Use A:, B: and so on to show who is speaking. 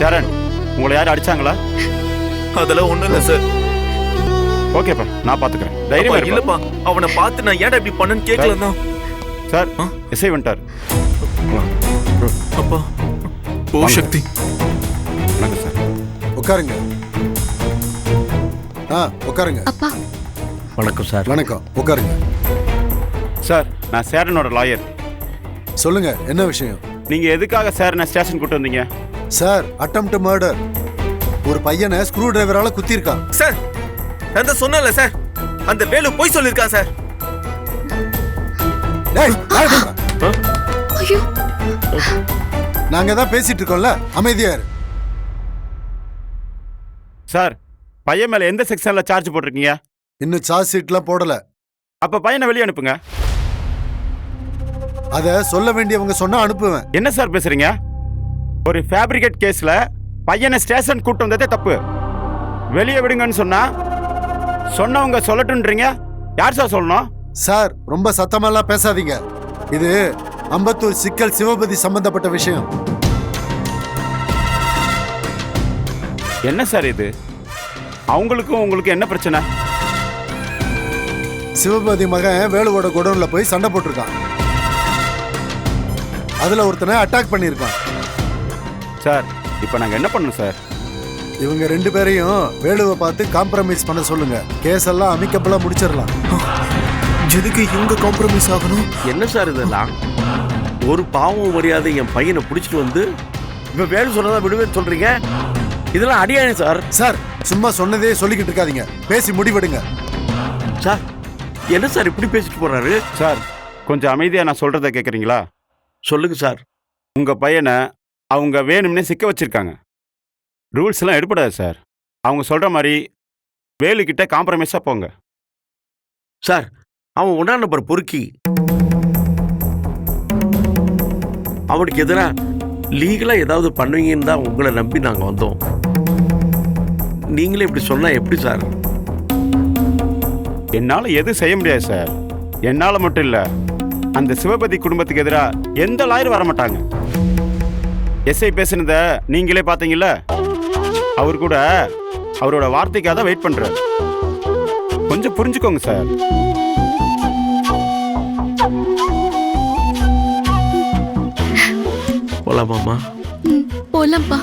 A: சரண் உங்களை யாரும் அடிச்சாங்களா?
B: அதெல்லாம் ஒண்ணும் இல்ல சார்
A: ஓகேப்பா நான் பாத்துக்கிறேன். தைரியமா
B: இல்லப்பா. அவனை பார்த்து நான் ஏன்டா இப்படி பண்ணேன்னு கேட்கல தான்
A: சார்
B: ஆ?
A: எஸ்ஐ வந்துட்டார்.
B: அப்பா ஓ சக்தி.
A: வணக்கம் சார்
C: உட்காருங்க. ஆ உட்காருங்க.
D: அப்பா.
E: வணக்கம் சார்
C: வணக்கம். உட்காருங்க.
A: சார் நான் சேரனோட லாயர்
C: சொல்லுங்க என்ன விஷயம்?
A: நீங்க எதுக்காக சார் நான் ஸ்டேஷன் கூட்டு வந்தீங்க?
C: சார் அட்டம் டு மர்டர் ஒரு பையனை ஸ்க்ரூ டிரைவரால குத்திருக்கான்
B: சார் நான் தான் சொன்னேன்ல சார். அந்த வேலு போய் சொல்லியிருக்கான் சார்.
C: நாங்க தான் பேசிட்டு இருக்கோம்ல அமைதியா இரு.
A: சார் பையன் மேல எந்த செக்ஷன்ல சார்ஜ் போட்டிருக்கீங்க?
C: இன்னும் சார்ஜ் ஷீட்லாம் போடல.
A: அப்ப பையனை வெளியே அனுப்புங்க.
C: அத சொல்ல வேண்டியவங்க சொன்னா அனுப்புவேன்.
A: என்ன சார் பேசுறீங்க? ஒரு ஃபேப்ரிகேட் கேஸ்ல பையனை ஸ்டேஷன் கூட்டு வந்ததே தப்பு. வெளியே விடுங்கன்னு சொன்னா சொன்னவங்க சொல்லட்டுன்றீங்க. யார் சார் சொல்லணும்?
C: சார் ரொம்ப சத்தமெல்லாம் பேசாதீங்க. இது அம்பத்தூர் சிக்கல் சிவபதி சம்பந்தப்பட்ட விஷயம்.
A: என்ன சார் இது? அவங்களுக்கும் உங்களுக்கு என்ன பிரச்சனை?
C: சிவபதி மகன் வேலுவோட குடோன்ல போய் சண்டை போட்டிருக்கான். அதுல ஒருத்தனை அட்டாக் பண்ணியிருக்கான்.
A: சார் இப்போ நாங்க என்ன பண்ணணும் சார்?
C: இவங்க ரெண்டு பேரையும் வேலுவை பார்த்து காம்ப்ரமைஸ் பண்ண சொல்லுங்க. கேஸ் எல்லாம் அமிக்கபலா முடிச்சிடலாம்.
B: எதுக்கு இவங்க காம்ப்ரமைஸ் ஆகணும்?
E: என்ன சார் இதெல்லாம்? ஒரு பாவம் மரியாதை என் பையனை பிடிச்சிட்டு வந்து இப்ப வேலை சொன்னதா விடுவேன்னு சொல்றீங்க? இதெல்லாம் அடியாயம் சார்.
C: சார் சும்மா சொன்னதே சொல்லிக்கிட்டு இருக்காதீங்க. பேசி முடிவெடுங்க.
E: சார் என்ன சார் இப்படி பேசிட்டு போறாரு?
A: சார் கொஞ்சம் அமைதியா நான் சொல்றத கேக்குறீங்களா?
E: சொல்லுங்க சார்.
A: உங்க பையனை அவங்க வேணும்னே சிக்க வச்சிருக்காங்க. ரூல்ஸ் எல்லாம் எடுப்படாது சார் அவங்க சொல்ற மாதிரி வேலுக்கிட்ட காம்ப்ரமைஸா போங்க.
E: சார் அவன் ஒன்னா நம்பர் பொறுக்கி. அவனுக்கு எதிராக லீகலா ஏதாவது பண்ணுவீங்கன்னு தான் உங்களை நம்பி நாங்க வந்தோம். நீங்களே இப்படி சொன்னா எப்படி சார்
A: என்னால எதுவும் செய்ய முடியாது சார் என்னால மட்டும் இல்ல அந்த சிவபதி குடும்பத்துக்கு எதிரா எந்த லாயரும் வர மாட்டாங்க. எஸ்ஐ பேசுனத நீங்களே பாத்தீங்கல்ல அவர் கூட அவரோட வார்த்தைக்காக தான் வெயிட் பண்றாரு. கொஞ்சம் புரிஞ்சுக்கோங்க சார்
E: போலாமாமா
D: ம், போலாம்ப்பா.